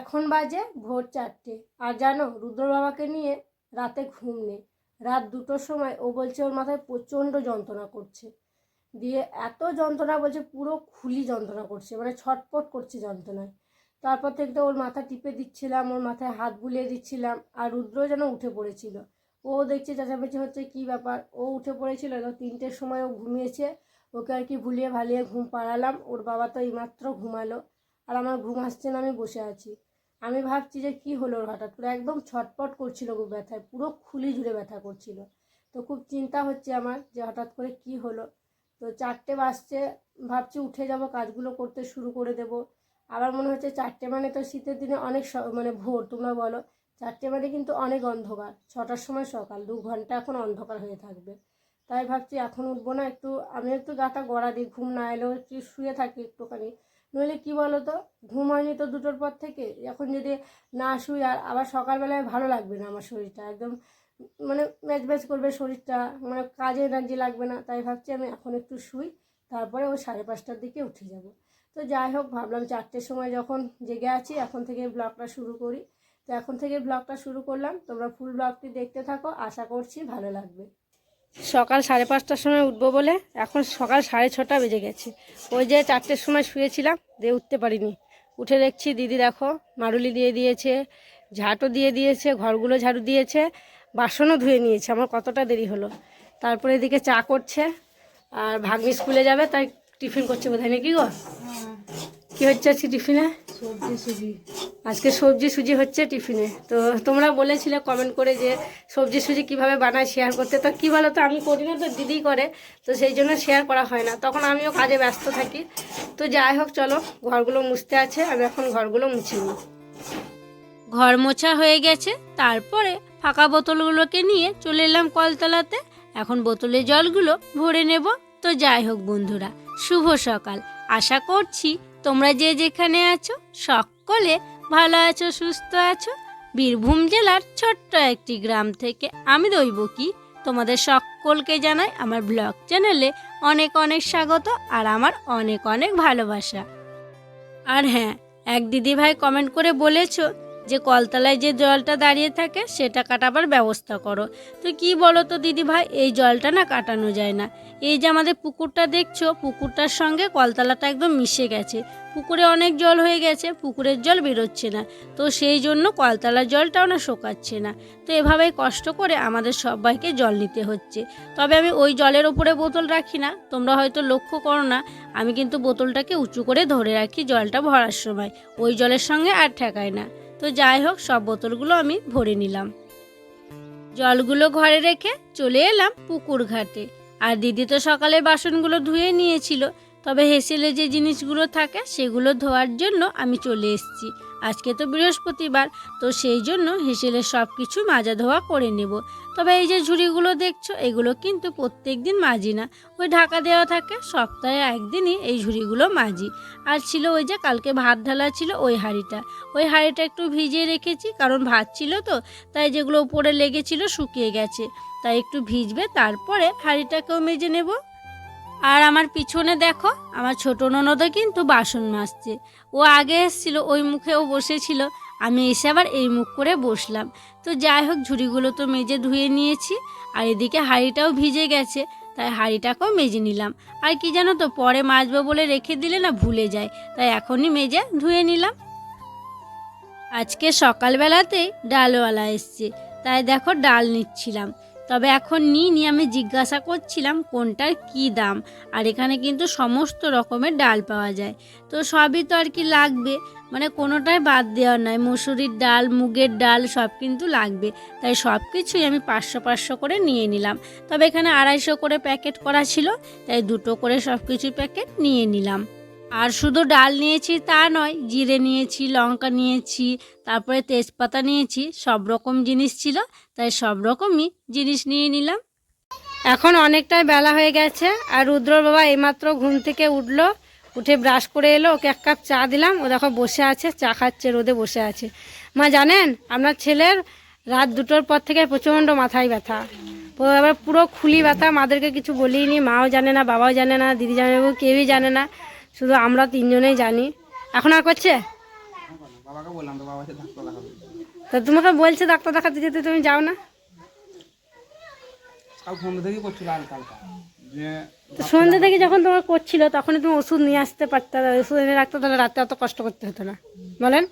এখন বাজে ভোর চারটে। আর জানো রুদ্র বাবাকে নিয়ে রাতে ঘুম নেই। রাত দুটোর সময় ও বলছে ওর মাথায় প্রচণ্ড যন্ত্রণা করছে। দিয়ে এত যন্ত্রণা বলছে, পুরো খুলি যন্ত্রণা করছে মানে ছটপট করছে যন্ত্রণায়। তারপর থেকে তো ওর মাথা টিপে দিচ্ছিলাম, ওর মাথায় হাত বুলিয়ে দিচ্ছিলাম, আর রুদ্র যেন উঠে পড়েছিল। ও দেখছে চেঁচামেচি হচ্ছে, কী ব্যাপার? ও উঠে পড়েছিল, তো তিনটের সময় ও ঘুমিয়েছে। ওকে আর কি ভুলিয়ে ভালিয়ে ঘুম পাড়ালাম। ওর বাবা তো এইমাত্র ঘুমালো। আর আমার ঘুম আসছে না, আমি বসে আছি। আমি ভাবছি যে কি হলো ওর হঠাৎ করে। একদম ছটপট করছিল গো ব্যথায়, পুরো খুলি জুড়ে ব্যথা করছিল। তো খুব চিন্তা হচ্ছে আমার যে হঠাৎ করে কি হলো। তো চারটে বাজছে, ভাবছি উঠে যাব, কাজগুলো করতে শুরু করে দেব। আবার মনে হচ্ছে চারটে মানে তো শীতের দিনে অনেক মানে ভোর, তোমরা বলো। চারটে মানে কিন্তু অনেক অন্ধকার। ছটার সময় সকাল, দু ঘণ্টা এখন অন্ধকার হয়ে থাকবে। তাই ভাবছি এখন উঠবো না, একটু আমি একটু গাটা গড়া দিই, ঘুম না এলেও একটু শুয়ে থাকি একটুখানি। নইলে কী বলো তো ঘুম হয়নি তো দুটোর পর থেকে। এখন যদি না শুই, আর আবার সকালবেলায় ভালো লাগবে না আমার শরীরটা। একদম মানে ম্যাচ ম্যাচ করবে শরীরটা। মানে কাজে এনার্জি লাগবে না। তাই ভাবছি আমি এখন একটু শুই, তারপরে ওই সাড়ে পাঁচটার দিকে উঠে যাব। তো যাই হোক, ভাবলাম চারটের সময় যখন জেগে আছি, এখন থেকে ব্লগটা শুরু করি। তো এখন থেকে ব্লগটা শুরু করলাম। তোমরা ফুল ব্লগটি দেখতে থাকো। আশা করছি ভালো লাগবে। সকাল সাড়ে পাঁচটার সময় উঠবো বলে এখন সকাল সাড়ে ছটা বেজে গেছে। ওই যে চারটের সময় শুয়েছিলাম, দিয়ে উঠতে পারিনি। উঠে দেখছি দিদি দেখো, মারুলি দিয়ে দিয়েছে, ঝাঁটও দিয়ে দিয়েছে, ঘরগুলো ঝাড়ু দিয়েছে, বাসনও ধুয়ে নিয়েছে, আমার কতটা দেরি হলো। তারপরে এদিকে চা করছে, আর ভাগ্নি স্কুলে যাবে, তাই টিফিন করছে বোধহয়, নাকি গো? কি হচ্ছে আজকে টিফিনে? সবজি সুজি। আজকে সবজি সুজি হচ্ছে টিফিনে। তো তোমরা বলেছিলে কমেন্ট করে যে সবজি সুজি কীভাবে বানায় শেয়ার করতে। তো কী বলো তো আমি করি না তো দিদি করে তো সেই জন্য শেয়ার করা হয় না। তখন আমিও কাজে ব্যস্ত থাকি। তো যাই হোক চলো ঘরগুলো মুছতে আছে আমি এখন ঘরগুলো মুছে নিই। ঘর মোছা হয়ে গেছে তারপরে ফাঁকা বোতলগুলোকে নিয়ে চলে এলাম কলতলাতে। এখন বোতলের জলগুলো ভরে নেব। তো যাই হোক বন্ধুরা শুভ সকাল। আশা করছি তোমরা যে যেখানে আছো, সকলে ভালো আছো, সুস্থ আছো। বীরভূম জেলার ছোট্ট একটি গ্রাম থেকে আমি দইব কি? তোমাদের সকলকে জানাই আমার ব্লগ চ্যানেলে অনেক অনেক স্বাগত আর আমার অনেক অনেক ভালোবাসা। আর হ্যাঁ এক দিদিভাই কমেন্ট করে বলেছ যে কলতলায় যে জলটা দাঁড়িয়ে থাকে সেটা কাটাবার ব্যবস্থা করো। তো কি বলো তো দিদি ভাই, এই জলটা না কাটানো যায় না। এই যে আমাদের পুকুরটা দেখছ, পুকুরটার সঙ্গে কলতলাটা একদম মিশে গেছে। পুকুরে অনেক জল হয়ে গেছে, পুকুরের জল বেরোচ্ছে না। তো সেই জন্য কলতলার জলটাও না শোকাচ্ছে না। তো এভাবেই কষ্ট করে আমাদের সবাইকে জল নিতে হচ্ছে। তবে আমি ওই জলের ওপরে বোতল রাখি না। তোমরা হয়তো লক্ষ্য করো না, আমি কিন্তু বোতলটাকে উঁচু করে ধরে রাখি জলটা ভরার সময়। ওই জলের সঙ্গে আর ঠেকায় না। তো যাই হোক, সব বোতলগুলো আমি ভরে নিলাম। জলগুলো ঘরে রেখে চলে এলাম পুকুর ঘাটে। আর দিদি তো সকালে বাসনগুলো ধুয়ে নিয়েছিল, তবে হেসেলে যে জিনিসগুলো থাকে, সেগুলো ধোয়ার জন্য আমি চলে এসেছি। আজকে তো বৃহস্পতিবার, তো সেই জন্য হেসেলের সব কিছু মাজা ধোয়া করে নেব। তবে এই যে ঝুড়িগুলো দেখছ, এগুলো কিন্তু প্রত্যেক দিন মাজি না। ওই ঢাকা দেওয়া থাকে, সপ্তাহে একদিনই এই ঝুড়িগুলো মাজি। আর ছিল ওই যে কালকে ভাত ঢালা ছিল ওই হাঁড়িটা। ওই হাঁড়িটা একটু ভিজিয়ে রেখেছি, কারণ ভাত ছিল তো, তাই যেগুলো উপরে লেগেছিল শুকিয়ে গেছে। তাই একটু ভিজবে, তারপরে হাঁড়িটাকেও মেজে নেব। আর আমার পিছনে দেখো, আমার ছোট ননদও কিন্তু বাসন মাজছে। ও আগে এসেছিল, ওই মুখে ও বসেছিল। আমি এসে আবার এই মুখ করে বসলাম। তো যাই হোক, ঝুড়িগুলো তো মেজে ধুয়ে নিয়েছি, আর এদিকে হাঁড়িটাও ভিজে গেছে, তাই হাঁড়িটাকেও মেজে নিলাম। আর কি জানো তো, পরে মাজবো বলে রেখে দিলে না ভুলে যায়, তাই এখনই মেজে ধুয়ে নিলাম। আজকে সকালবেলাতেই ডালওয়ালা এসছে, তাই দেখো ডাল নিচ্ছিলাম। তবে এখন নিইনি আমি জিজ্ঞাসা করছিলাম কোনটার কি দাম, আর এখানে কিন্তু সমস্ত রকমের ডাল পাওয়া যায়। তো সবই তো আর কি লাগবে মানে কোনোটাই বাদ দেওয়ার নয়। মুসুরির ডাল, মুগের ডাল সব কিন্তু লাগবে। তাই সব কিছুই আমি পাঁচশো পাঁচশো করে নিয়ে নিলাম। তবে এখানে আড়াইশো করে প্যাকেট করা ছিল, তাই দুটো করে সব কিছু প্যাকেট নিয়ে নিলাম। আর শুধু ডাল নিয়েছি তা নয়, জিরে নিয়েছি, লঙ্কা নিয়েছি, তারপরে তেজপাতা নিয়েছি, সব রকম জিনিস ছিল, তাই সব রকমই জিনিস নিয়ে নিলাম। এখন অনেকটাই বেলা হয়ে গেছে আর রুদ্র বাবা এইমাত্র ঘুম থেকে উঠল, উঠে ব্রাশ করে এলো, ওকে এক কাপ চা দিলাম, ও দেখো বসে আছে, চা খাচ্ছে, রোদে বসে আছে। মা, জানেন আপনার ছেলের রাত দুটোর পর থেকে প্রচণ্ড মাথায় ব্যথা। এবার পুরো খুলি ব্যথা, মাদেরকে কিছু বলিনি, মাও জানে না, বাবাও জানে না, দিদি জানে কেউই জানে না। শুধু আমরা তিনজনেই জানি। এখন আর করছে? তো তোমাকে বলছে ডাক্তার দেখাতে যেতে তুমি যাও না? সন্ধ্যে থেকে যখন তোমার করছিল তখনই তুমি ওষুধ নিয়ে আসতে পারতে ওষুধ এনে রাখতে তাহলে রাতে অত কষ্ট করতে হতো না। বলেন?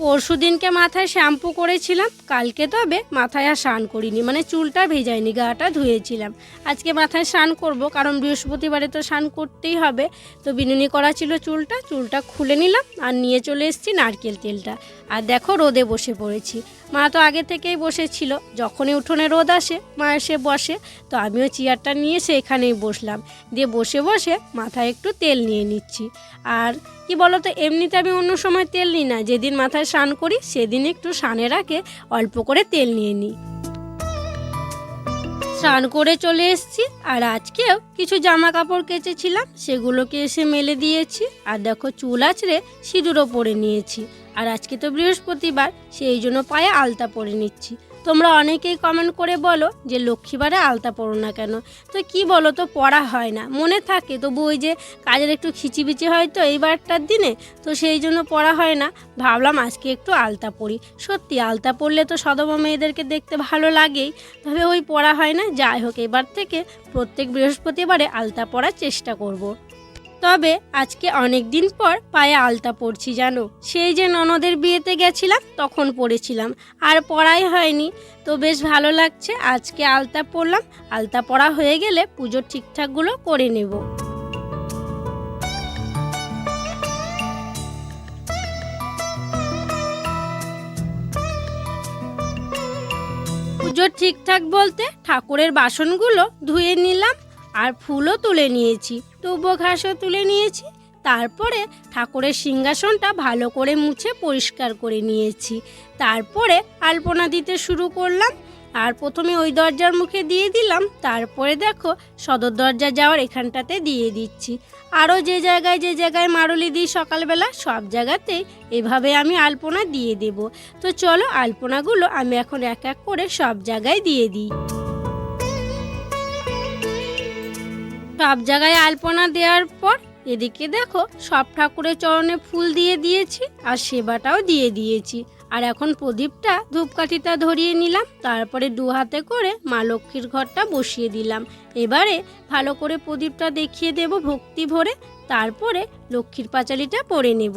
পরশু দিনকে মাথায় শ্যাম্পু করেছিলাম, কালকে তবে মাথায় আর স্নান করিনি মানে চুলটা ভেজাইনি গাটা ধুয়েছিলাম। আজকে মাথায় স্নান করব, কারণ বৃহস্পতিবারে তো স্নান করতেই হবে। তো বিনুনি করা ছিল চুলটা চুলটা খুলে নিলাম আর নিয়ে চলে এসেছি নারকেল তেলটা। আর দেখো রোদে বসে পড়েছি। মা তো আগে থেকেই বসেছিল, যখনই উঠোনে রোদ আসে, মা এসে বসে, তো আমিও চেয়ারটা নিয়ে এসে এখানেই বসলাম। দিয়ে বসে বসে মাথায় একটু তেল নিয়ে নিচ্ছি। আর কি বলতো, এমনিতে আমি অন্য সময় তেল নিই না। যেদিন মাথায় স্নান করি, সেদিন একটু স্নানের আগে অল্প করে তেল নিয়ে নিই। স্নান করে চলে এসেছি, আর আজকেও কিছু জামা কাপড় কেচেছিলাম, সেগুলোকে এসে মেলে দিয়েছি। আর দেখো, চুল আছড়ে সিঁদুরও পরে নিয়েছি। আর আজকে তো বৃহস্পতিবার, সেই জন্য পায়ে আলতা পরে নিচ্ছি। তোমরা অনেকেই কমেন্ট করে বলো যে লক্ষ্মীবারে আলতা পড়ো না কেন? তো কি বলো তো, পড়া হয় না। মনে থাকে, তবু ওই যে কাজের একটু খিচিবিচি হয় তো এইবারটার দিনে, তো সেই জন্য পড়া হয় না। ভাবলাম আজকে একটু আলতা পড়ি সত্যি, আলতা পড়লে তো সদমা মেয়েদেরকে দেখতে ভালো লাগেই। তবে ওই পড়া হয় না। যাই হোক, এবার থেকে প্রত্যেক বৃহস্পতিবারে আলতা পড়ার চেষ্টা করব। তবে আজকে অনেক দিন পর পায়ে আলতা পরছি জানো। সেই যে ননদের বিয়েতে গেছিলাম, তখন পরেছিলাম। আর পড়াই হয়নি, তো বেশ ভালো লাগছে, আজকে আলতা পরলাম। আলতা পরা হয়ে গেলে পুজোর ঠিকঠাকগুলো করে নেব। পুজোর ঠিকঠাক বলতে ঠাকুরের বাসনগুলো ধুয়ে নিলাম আর ফুলও তুলে নিয়েছি। টুবো ঘাসও তুলে নিয়েছি। তারপরে ঠাকুরের সিংহাসনটা ভালো করে মুছে পরিষ্কার করে নিয়েছি। তারপরে আলপনা দিতে শুরু করলাম। আর প্রথমে ওই দরজার মুখে দিয়ে দিলাম। তারপরে দেখো সদর দরজা যাওয়ার এখানটাতে দিয়ে দিচ্ছি। আরও যে জায়গায় যে জায়গায় মারুলি দিই সকালবেলা, সব জায়গাতেই এভাবে আমি আলপনা দিয়ে দেব। তো চলো আলপনাগুলো আমি এখন এক এক করে সব জায়গায় দিয়ে দিই। সব জায়গায় আলপনা দেওয়ার পর এদিকে দেখো সব ঠাকুরের চরণে ফুল দিয়ে দিয়েছি আর সেবাটাও দিয়ে দিয়েছি। আর এখন প্রদীপটা ধূপকাঠিটা ধরিয়ে নিলাম, তারপরে দু হাতে করে মা লক্ষ্মীর ঘরটা বসিয়ে দিলাম। এবারে ভালো করে প্রদীপটা দেখিয়ে দেব ভক্তি ভরে, তারপরে লক্ষ্মীর পাঁচালিটা পরে নেব।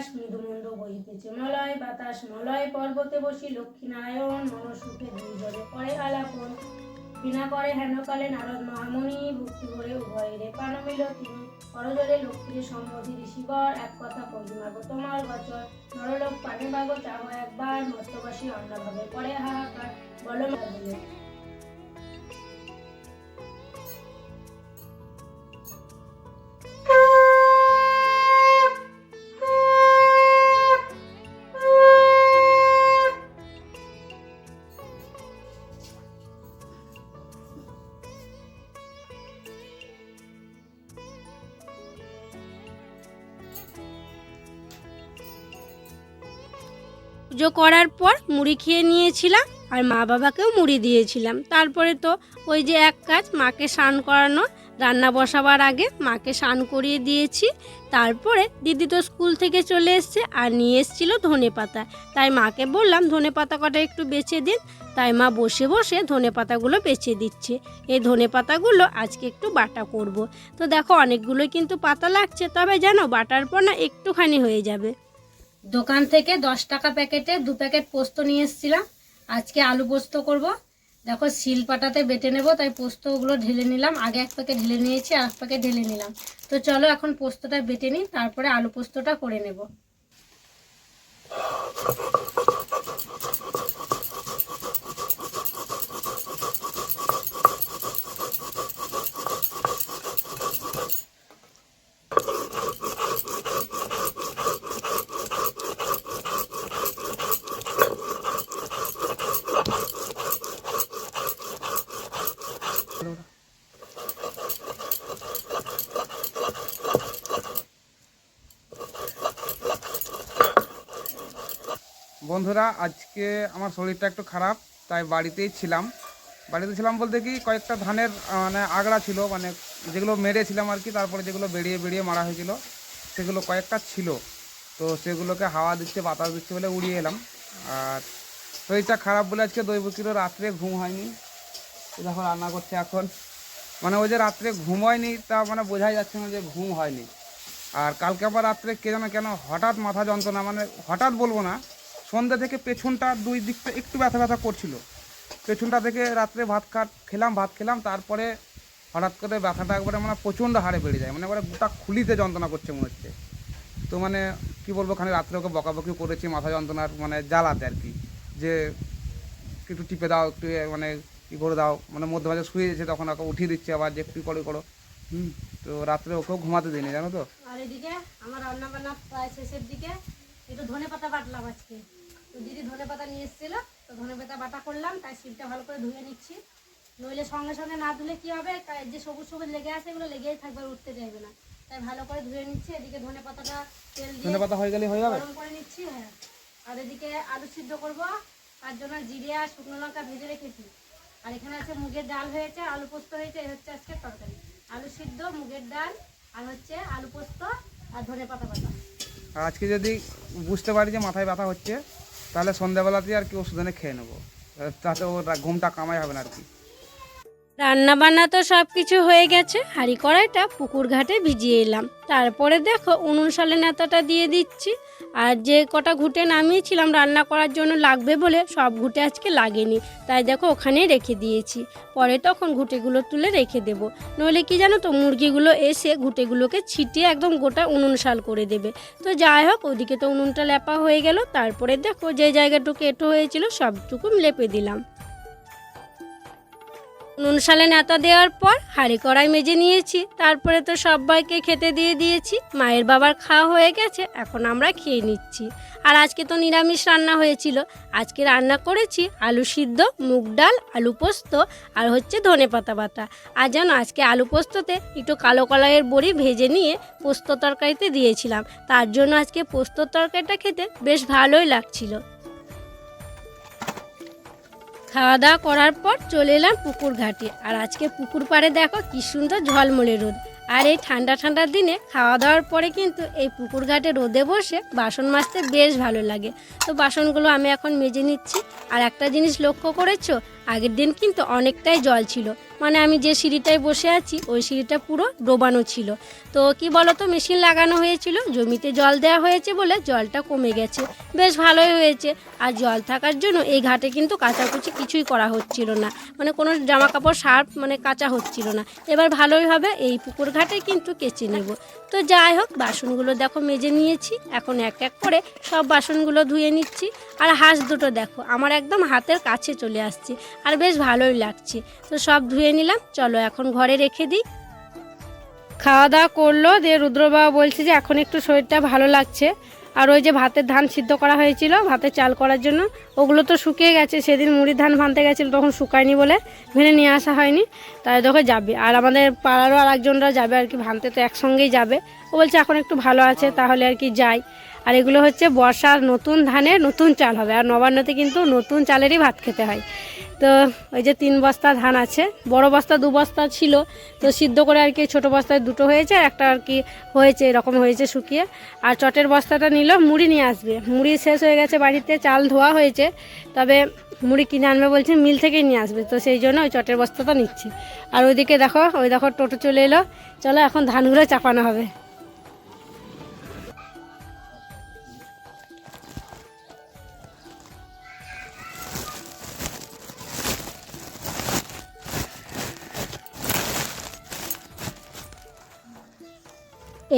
আকাশ মৃদুমন্দ বহিতেছে। মলয় বাতাস, মলয় পর্বতে বসি লক্ষ্মীনারায়ণ মনসুখে দুই জলে করে আলাপন। বিনা করে হেনকালে নারদ মহামণি ভক্তি করে উভয়ের পান মিল তিনি। করজলে লক্ষ্মীর সম্মতি ঋষিবর এক কথা পরিমাগ তোমার বচন নরলোক পানে বাগ চাহ একবার মস্তবাসী অন্নভাবে করে হাহাকার। বল পুজো করার পর মুড়ি খেয়ে নিয়েছিলাম আর মা বাবাকেও মুড়ি দিয়েছিলাম। তারপরে তো ওই যে এক কাজ, মাকে স্নান করানো, রান্না বসাবার আগে মাকে স্নান করিয়ে দিয়েছি। তারপরে দিদি তো স্কুল থেকে চলে এসছে আর নিয়ে এসেছিল ধনে পাতা। তাই মাকে বললাম, ধনে পাতা কটা একটু বেছে দিন। তাই মা বসে বসে ধনে পাতাগুলো বেছে দিচ্ছে। এই ধনে পাতাগুলো আজকে একটু বাটা করব। তো দেখো, অনেকগুলোই কিন্তু পাতা লাগছে। তবে জানো, বাটার পর না একটুখানি হয়ে যাবে। দোকান থেকে দশ টাকা প্যাকেটে দু প্যাকেট পোস্ত নিয়ে এসেছিলাম। আজকে আলু পোস্ত করব। দেখো শিল পাটাতে বেটে নেব, তাই পোস্তগুলো ঢেলে নিলাম। আগে এক প্যাকেট ঢেলে নিয়েছি, আর এক প্যাকেট ঢেলে নিলাম। তো চলো, এখন পোস্তটা বেটে নিই, তারপরে আলু পোস্তটা করে নেব। বন্ধুরা, আজকে আমার শরীরটা একটু খারাপ, তাই বাড়িতেই ছিলাম। বাড়িতে ছিলাম বলতে কি, কয়েকটা ধানের মানে আগড়া ছিল মানে যেগুলো মেরেছিলাম আর কি, তারপরে যেগুলো বেরিয়ে বেরিয়ে মারা হয়েছিল, সেগুলো কয়েকটা ছিল। তো সেগুলোকে হাওয়া দিচ্ছে, বাতাস দিচ্ছে বলে উড়িয়ে এলাম। আর শরীরটা খারাপ বলে আজকে দৈবকিরও রাত্রে ঘুম হয়নি। দেখো রান্না করছে এখন। মানে ওই যে রাত্রে ঘুম হয়নি, তা মানে বোঝাই যাচ্ছে না যে ঘুম হয়নি। আর কালকে আবার রাত্রে কে যেন কেন হঠাৎ মাথা যন্ত্রণা মানে হঠাৎ বলব না সন্ধ্যা থেকে পেছনটা দুই দিকটা একটু ব্যথা ব্যথা করছিল। পেছনটা থেকে রাত্রে ভাত খাট খেলাম, ভাত খেলাম, তারপরে হঠাৎ করে ব্যথাটা একবারে মানে প্রচণ্ড হারে বেড়ে যায় মানে একবারে গোটা খুলিতে যন্ত্রণা করছে মনে হচ্ছে। তো মানে কি বলব খালি রাত্রে ওকে বকাবকি করেছি, মাথা যন্ত্রণার মানে জ্বালাতে আর কি। যে একটু টিপে দাও, একটু মানে ই করে দাও মানে মধ্যে মাঝে শুয়ে যাচ্ছে তখন ওকে উঠিয়ে দিচ্ছে আবার যে একটু করো করো। হুম, তো রাত্রে ওকেও ঘুমাতে দিইনি, জানো তো? আর এদিকে আমার রান্না বান্না প্রায় শেষের দিকে, একটু ধনে পাতা বাটলাম আজকে। তো দিদি ধনে পাতা নিয়ে এসেছিল তো ধনে পাতা বাটা করলাম তাই শিলটা ভালো করে ধুয়ে নিচ্ছি। নইলে সঙ্গে সঙ্গে না ধুলে কি হবে? যে সবুজ সবুজ লেগে আছে এগুলো লেগেই থাকবে উঠতে চাইবে না। তাই ভালো করে ধুয়ে নিচ্ছি এদিকে ধনে পাতাটা তেল দিয়ে ধনে পাতা হয়ে গেলে হয়ে যাবে? গরম করে নিচ্ছি হ্যাঁ। আর এদিকে আলু সিদ্ধ করব তার জন্য জিরে আর শুকনো লঙ্কা ভেজে রেখেছি। আর এখানে আছে মুগের ডাল হয়েছে আলু পোস্ত হয়েছে এই হচ্ছে আজকে তরকারি। আলু সিদ্ধ মুগের ডাল আর হচ্ছে আলু পোস্ত আর ধনে পাতা পাতা আজকে যদি বুঝতে পারি যে মাথায় ব্যথা হচ্ছে তাহলে সন্ধ্যাবেলাতেই আর কি ওষুধ এনে খেয়ে নেব। তাতে ওর ঘুমটা কামাই হবে না আর কি। রান্না বান্না তো সব কিছু হয়ে গেছে, হাঁড়ি কড়াইটা পুকুর ঘাটে ভিজিয়ে এলাম। তারপরে দেখো উনুন সালে নেতাটা দিয়ে দিচ্ছি, আর যে কটা ঘুটে নামিয়েছিলাম রান্না করার জন্য লাগবে বলে সব ঘুটে আজকে লাগেনি, তাই দেখো ওখানেই রেখে দিয়েছি। পরে তখন ঘুটেগুলো তুলে রেখে দেবো, নইলে কি জানো তো মুরগিগুলো এসে ঘুটেগুলোকে ছিটিয়ে একদম গোটা উনুন শাল করে দেবে। তো যাই হোক, ওদিকে তো উনুনটা লেপা হয়ে গেল, তারপরে দেখো যে জায়গাটুকু এটো হয়েছিল সবটুকু লেপে দিলাম। নুন সালে নেতা দেওয়ার পর হাঁড়ি কড়াই মেজে নিয়েছি। তারপরে তো সবাইকে খেতে দিয়ে দিয়েছি। মায়ের বাবার খাওয়া হয়ে গেছে, এখন আমরা খেয়ে নিচ্ছি। আর আজকে তো নিরামিষ রান্না হয়েছিল। আজকে রান্না করেছি আলু সিদ্ধ, মুগ ডাল, আলু পোস্ত আর হচ্ছে ধনে পাতা বাটা। আর যেন আজকে আলু পোস্ততে একটু কালো কলাইয়ের বড়ি ভেজে নিয়ে পোস্ত তরকারিতে দিয়েছিলাম। তার জন্য আজকে পোস্ত তরকারিটা খেতে বেশ ভালোই লাগছিল। খাওয়া দাওয়া করার পর চলে এলাম পুকুর ঘাটে আর আজকে পুকুর পাড়ে দেখো কি সুন্দর ঝলমলে রোদ। আর এই ঠান্ডা ঠান্ডার দিনে খাওয়া দাওয়ার পরে কিন্তু এই পুকুর ঘাটে রোদে বসে বাসন মাজতে বেশ ভালো লাগে। তো বাসনগুলো আমি এখন মেজে নিচ্ছি। আর একটা জিনিস লক্ষ্য করেছ, আগের দিন কিন্তু অনেকটাই জল ছিল। মানে আমি যে সিঁড়িটায় বসে আছি, ওই সিঁড়িটা পুরো ডোবানো ছিল। তো কি বলো তো মেশিন লাগানো হয়েছিল, জমিতে জল দেওয়া হয়েছে বলে জলটা কমে গেছে। বেশ ভালোই হয়েছে। আর জল থাকার জন্য এই ঘাটে কিন্তু কাচাকুচি কিছুই করা হচ্ছিল না। মানে কোনো জামা কাপড় সার্ফ মানে কাচা হচ্ছিল না। এবার ভালোই হবে, এই পুকুর ঘাটে কিন্তু কেচে নেব। তো যাই হোক, বাসনগুলো দেখো মেজে নিয়েছি। এখন এক এক করে সব বাসনগুলো ধুয়ে নিচ্ছি। আর হাঁস দুটো দেখো, আমার একদম হাতের কাছে চলে আসছে। আর বেশ ভালোই লাগছে। তো সব ধুয়ে নিলাম। চলো এখন ঘরে রেখে দিই। খাওয়া দাওয়া করল, দিয়ে রুদ্রবাবা বলছে যে এখন একটু শরীরটা ভালো লাগছে। আর ওই যে ভাতের ধান সিদ্ধ করা হয়েছিল, ভাতের চাল করার জন্য। ওগুলো তো শুকিয়ে গেছে, সেদিন মুড়ির ধান ভানতে গেছিল, তখন শুকায়নি বলে ভেনে নিয়ে আসা হয়নি। তাই দেখো যাবে। আর আমাদের পাড়ারও আর একজনরা যাবে আর কি, ভানতে তো একসঙ্গেই যাবে। ও বলছে, এখন একটু ভালো আছে, তাহলে আর কি যাই। আর এগুলো হচ্ছে বর্ষার নতুন ধানে নতুন চাল হবে। আর নবান্নতে কিন্তু নতুন চালেরই ভাত খেতে হয়। তো ওই যে তিন বস্তা ধান আছে, বড় বস্তা দু বস্তা ছিল, তো সিদ্ধ করে আর কি ছোটো বস্তায় দুটো হয়েছে, একটা আর কি হয়েছে, এরকম হয়েছে শুকিয়ে। আর চটের বস্তাটা নিল, মুড়ি নিয়ে আসবে। মুড়ি শেষ হয়ে গেছে বাড়িতে, চাল ধোয়া হয়েছে, তবে মুড়ি কিনে আনবে বলছে মিল থেকেই নিয়ে আসবে, তো সেই জন্য ওই চটের বস্তাটা নিচ্ছে। আর ওইদিকে দেখো, ওই দেখো টোটো চলে এলো, চলো এখন ধানগুলো চাপানো হবে।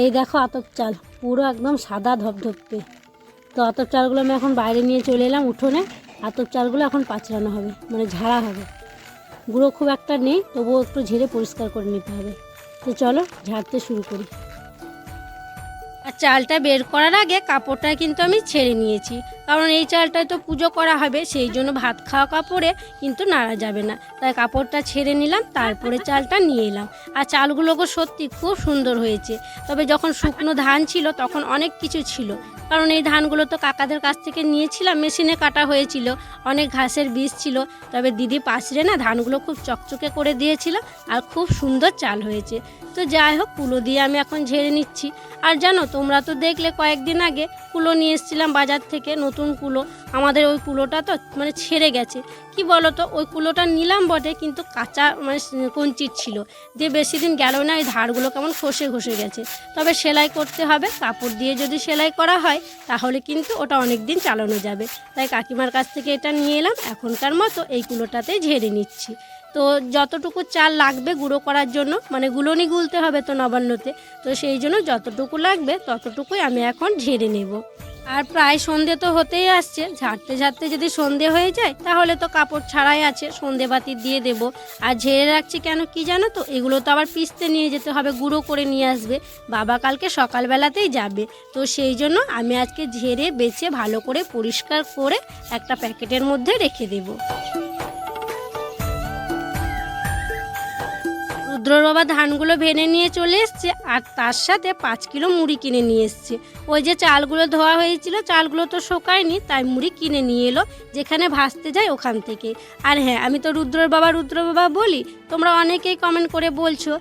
এই দেখো আতপ চাল, পুরো একদম সাদা ধপধপে। তো আতপ চালগুলো আমি এখন বাইরে নিয়ে চলে এলাম উঠোনে। আতপ চালগুলো এখন পাচড়ানো হবে মানে ঝাড়া হবে। গুঁড়ো খুব একটা নেই, তবুও একটু ঝেড়ে পরিষ্কার করে নিতে হবে। তো চলো, ঝাড়তে শুরু করি। আর চালটা বের করার আগে কাপড়টা কিন্তু আমি ছেড়ে নিয়েছি। কারণ এই চালটায় তো পুজো করা হবে, সেই জন্য ভাত খাওয়া কাপড়ে কিন্তু নাড়া যাবে না। তাই কাপড়টা ছেড়ে নিলাম, তারপরে চালটা নিয়ে এলাম। আর চালগুলোকে সত্যি খুব সুন্দর হয়েছে। তবে যখন শুকনো ধান ছিল, তখন অনেক কিছু ছিল। কারণ এই ধানগুলো তো কাকাদের কাছ থেকে নিয়েছিলাম, মেশিনে কাটা হয়েছিল, অনেক ঘাসের বীজ ছিল, তবে দিদি পাশরে না ধানগুলো খুব চকচকে করে দিয়েছিল আর খুব সুন্দর চাল হয়েছে। তো যাই হোক, কুলো দিয়ে আমি এখন ঝেড়ে নিচ্ছি। আর জানো, তোমরা তো দেখলে কয়েকদিন আগে কুলো নিয়ে এসেছিলাম বাজার থেকে, নতুন কুলো। আমাদের ওই কুলোটা তো মানে ছেড়ে গেছে। কি বলো তো ওই কুলোটা নিলাম বটে, কিন্তু কাঁচা মানে কঞ্চির ছিল। দিয়ে বেশি দিন গেল না ওই ধারগুলো কেমন খসে খসে গেছে। তবে সেলাই করতে হবে, কাপড় দিয়ে যদি সেলাই করা হয়, তাহলে কিন্তু ওটা অনেক দিন চালানো যাবে। তাই কাকিমার কাছ থেকে এটা নিয়ে এলাম, এখনকার মতো এই কুলোটাতে ঝেড়ে নিচ্ছি। তো যতটুকু চাল লাগবে গুঁড়ো করার জন্য মানে গুলোনি গুলতে হবে তো নবান্নতে, তো সেই জন্য যতটুকু লাগবে, ততটুকুই আমি এখন ঝেড়ে নেব। আর প্রায় সন্ধে তো হতেই আসছে। ঝাড়তে ঝাড়তে যদি সন্ধে হয়ে যায়, তাহলে তো কাপড় ছাড়াই আছে, সন্ধে বাতি দিয়ে দেব। আর ঝেড়ে রাখছি কেন কি জানো তো? এগুলো তো আবার পিসতে নিয়ে যেতে হবে, গুঁড়ো করে নিয়ে আসবে। বাবা কালকে সকালবেলাতেই যাবে। তো সেই জন্য আমি আজকে ঝেড়ে, বেছে, ভালো করে পরিষ্কার করে একটা প্যাকেটের মধ্যে রেখে দেবো। রুদ্রর বাবা ধানগুলো ভেনে নিয়ে চলে এসছে, আর তার সাথে পাঁচ কিলো মুড়ি কিনে নিয়ে এসছে। ওই যে চালগুলো ধোয়া হয়েছিল, চালগুলো তো শোকায়নি, তাই মুড়ি কিনে নিয়ে এলো, যেখানে ভাসতে যায় ওখান থেকে। আর হ্যাঁ আমি তো রুদ্রর বাবা রুদ্র বাবা বলি, তোমরা অনেকেই কমেন্ট করে বলছো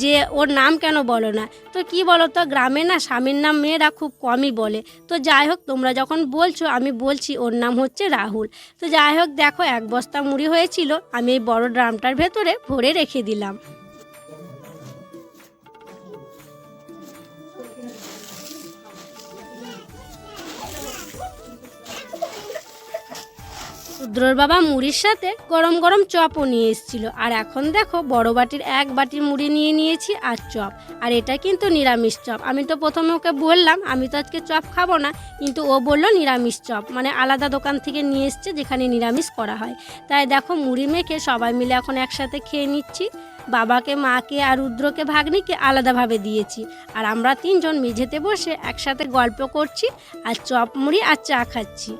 যে ওর নাম কেন বলো না। তো কি বলো তো গ্রামে না স্বামীর নাম মেয়েরা খুব কমই বলে। তো যাই হোক, তোমরা যখন বলছো, আমি বলছি ওর নাম হচ্ছে রাহুল। তো যাই হোক, দেখো এক বস্তা মুড়ি হয়েছিল, আমি এই বড় ড্রামটার ভেতরে ভরে রেখে দিলাম। রুদ্রর বাবা মুড়ির সাথে গরম গরম চপও নিয়ে এসেছিল। আর এখন দেখো, বড় বাটির এক বাটির মুড়ি নিয়ে নিয়েছি আর চপ। আর এটা কিন্তু নিরামিষ চপ। আমি তো প্রথমে ওকে বললাম, আমি তো আজকে চপ খাব না। কিন্তু ও বলল, নিরামিষ চপ। মানে আলাদা দোকান থেকে নিয়ে এসছে, যেখানে নিরামিষ করা হয়। তাই দেখো, মুড়ি মেখে সবাই মিলে এখন একসাথে খেয়ে নিচ্ছি। বাবাকে, মাকে আর রুদ্রকে, ভাগ্নিকে আলাদাভাবে দিয়েছি। আর আমরা তিনজন মেঝেতে বসে একসাথে গল্প করছি আর চপ, মুড়ি আর চা খাচ্ছি।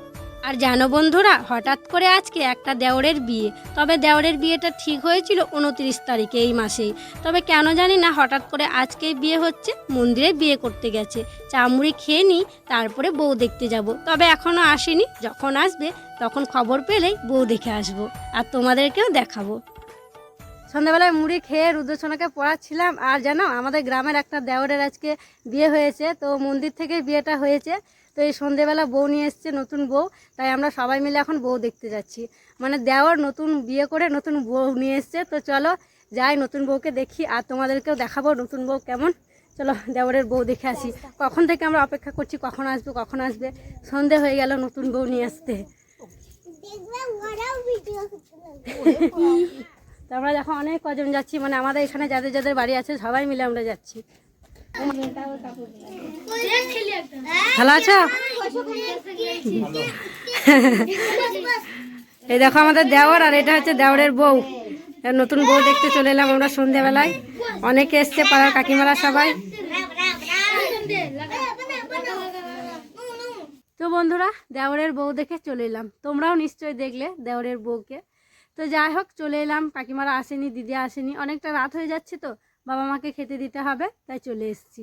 আর জানো বন্ধুরা, হঠাৎ করে আজকে একটা দেওরের বিয়ে। তবে দেওরের বিয়েটা ঠিক হয়েছিল উনত্রিশ তারিখে এই মাসেই। তবে কেন জানি না, হঠাৎ করে আজকেই বিয়ে হচ্ছে, মন্দিরে বিয়ে করতে গেছে। চামড়ি খেয়ে নিই, তারপরে বউ দেখতে যাব। তবে এখনও আসেনি, যখন আসবে, তখন খবর পেলেই বউ দেখে আসব আর তোমাদেরকেও দেখাবো। সন্ধ্যাবেলায় মুড়ি খেয়ে রুদ্রসোনাকে পড়াচ্ছিলাম, আর জানো, আমাদের গ্রামের একটা দেওরের আজকে বিয়ে হয়েছে, তো মন্দির থেকে বিয়েটা হয়েছে। তো এই সন্ধেবেলা বউ নিয়ে এসছে, নতুন বউ। তাই আমরা সবাই মিলে এখন বউ দেখতে যাচ্ছি। মানে দেওর নতুন বিয়ে করে নতুন বউ নিয়ে এসছে। তো চলো যাই নতুন বউকে দেখি আর তোমাদেরকেও দেখাবো নতুন বউ কেমন। চলো দেওরের বউ দেখে আসি। কখন থেকে আমরা অপেক্ষা করছি, কখন আসবে কখন আসবে? সন্ধে হয়ে গেল নতুন বউ নিয়ে আসতে। তো আমরা যখন অনেক কজন যাচ্ছি। মানে আমাদের এখানে যাদের যাদের বাড়ি আছে, সবাই মিলে আমরা যাচ্ছি। ভালো আছো? এই দেখো আমাদের দেওর, আর এটা হচ্ছে দেওরের বউ। নতুন বউ দেখতে চলে এলাম আমরা সন্ধেবেলায়। অনেকে এসছে পাড়ার কাকিমারা সবাই। তো বন্ধুরা, দেওরের বউ দেখে চলে এলাম। তোমরাও নিশ্চয়ই দেখলে দেওরের বউকে। তো যাই হোক, চলে এলাম। কাকিমারা আসেনি, দিদি আসেনি। অনেকটা রাত হয়ে যাচ্ছে তো। বাবা মাকে খেতে দিতে হবে তাই চলে এসেছি।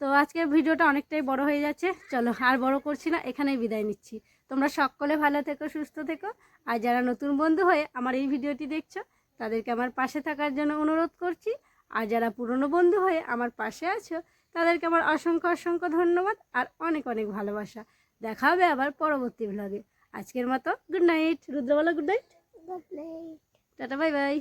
তো আজকের ভিডিওটা অনেকটাই বড় হয়ে যাচ্ছে চলো আর বড় করছি না এখানেই বিদায় নিচ্ছি। তোমরা সকলে ভালো থেকো সুস্থ থেকো আর যারা নতুন বন্ধু হয়ে আমার এই ভিডিওটি দেখছ তাদেরকে আমার পাশে থাকার জন্য অনুরোধ করছি আর যারা পুরনো বন্ধু হয়ে আমার পাশে আছো তাদেরকে আমার অসংখ্য অসংখ্য ধন্যবাদ আর অনেক অনেক ভালোবাসা। দেখা হবে আবার পরবর্তী ভ্লগে আজকের মতো গুড নাইট রুদ্র বলো good night tata bye bye